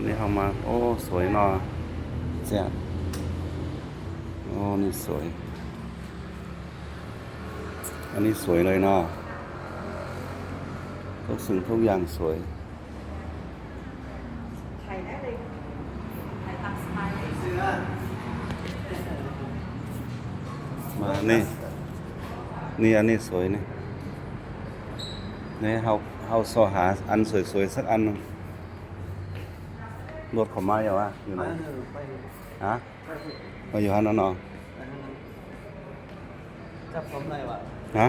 วันนี้เขามา โอ้ สวยเนอแซ่บโอ้ นี่สวย อันนี้สวยเลยเนาะทุกสิ่งทุกอย่างสวยถ่ายได้เลยถ่ายตามสไตล์เลยมานี่ นี่อันนี้สวยนี่นี่เฮาเฮาสอหาอันสวยๆสักอันหนึง รถเขามาอย่าวะอยู่ไหนไปฮะมาอยู่ฮันนั่นเนาะจับผมหน่อยวะฮะ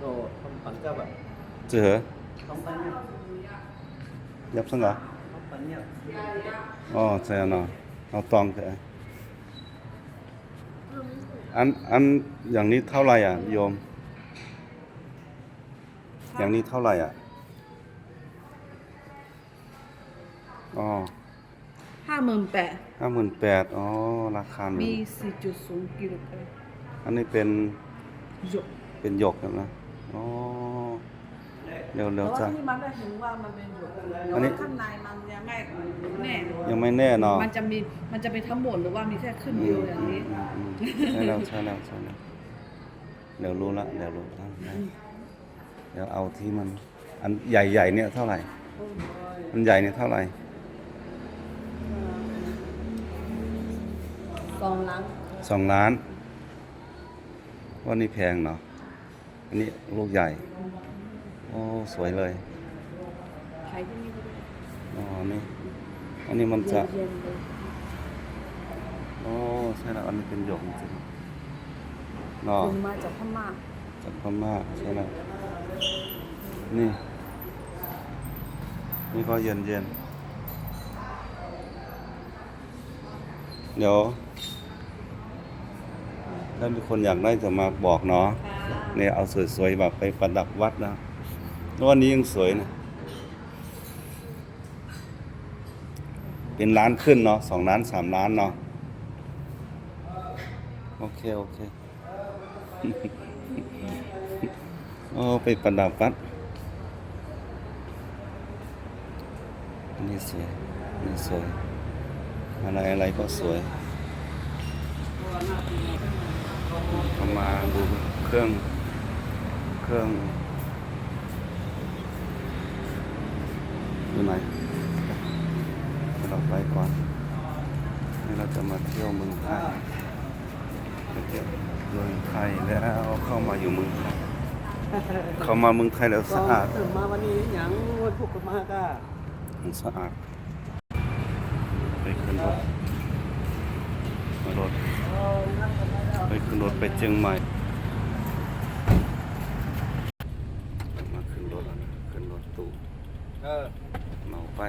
โดดทำปันจับอะเจอเหรอทำปันเนี่ยยับสังเหรอทำปันเนี่ยอ๋อใช่เนาะเอาตองเถอะอันอันอย่างนี้เท่าไหร่อะโยม อย่างนี้เท่าไหร่อะ อ๋อห้าหมื่นแปดห้าหมื่นแปดอ๋อ ราคาหนึ่มีงสี่จุดศูนย์กิโลกรัมอันนี้เป็นหยกเป็นหยกใช่ไหมอ๋อเดี๋ยวแต่เดี๋ยวว่าจะที่มันได้ถึงว่ามันเป็นหยกอันนี้แต่ว่าข้างในมันยังไม่แน่ยังไม่แน่เนอนมันจะมีมันจะเป็นทั้งหมดหรือว่ามีแค่ขึ้นเดียวอย่างนี้ใช่แล้วใช่แล้วใช่แล้วเดี๋ยวรู้ละเดี๋ยวรู้ละเดี๋ยวเอาที่มัน อันใหญ่ๆเนี่ยเท่าไหร่อันใหญ่เนี่ยเท่าไหร่ สองล้านสองล้าน ว่านี่แพงเนาะอันนี้ลูกใหญ่ โอ้ สวยเลยขายที่นี่ก็ได้อ๋อนี่อันนี้มันจะ เย็นๆเลยโอ้ ใช่แล้วอันนี้เป็นหยกจริงๆเนาะคุณมาจากพม่าจากพม่าใช่แล้วนี่ นี่ก็เย็นเย็นๆ เดี๋ยวถ้ามีคนอยากได้จะมาบอกเนาะเนี่ยเอาสวยๆแบบไปประดับวัดนะแล้ววันนี้ยังสวยนะเป็นล้านขึ้นเนาะสองล้านสามล้านเนาะโอเค โอเคโอ้ไปประดับวัดนนี้สวยนนี้สวย อะไรอะไรก็สวยเอามาดูเครื่องเครื่องอยู่ไหนเราไปก่อนนี่เราจะมาเที่ยวเมืองไทยเที่ยวเมืองไทยแล้วเข้ามาอยู่เมืองไทยเข้ามาเมืองไทยแล้วสะอาดตื่นมาวันนี้หยังวันพุกมากอะสะอาด ไปขึ้นรถมารถ ไปขึ้นรถไปเชียงใหม่ มาขึ้นรถแล้วนะขึ้นรถตู้เออเหมาไป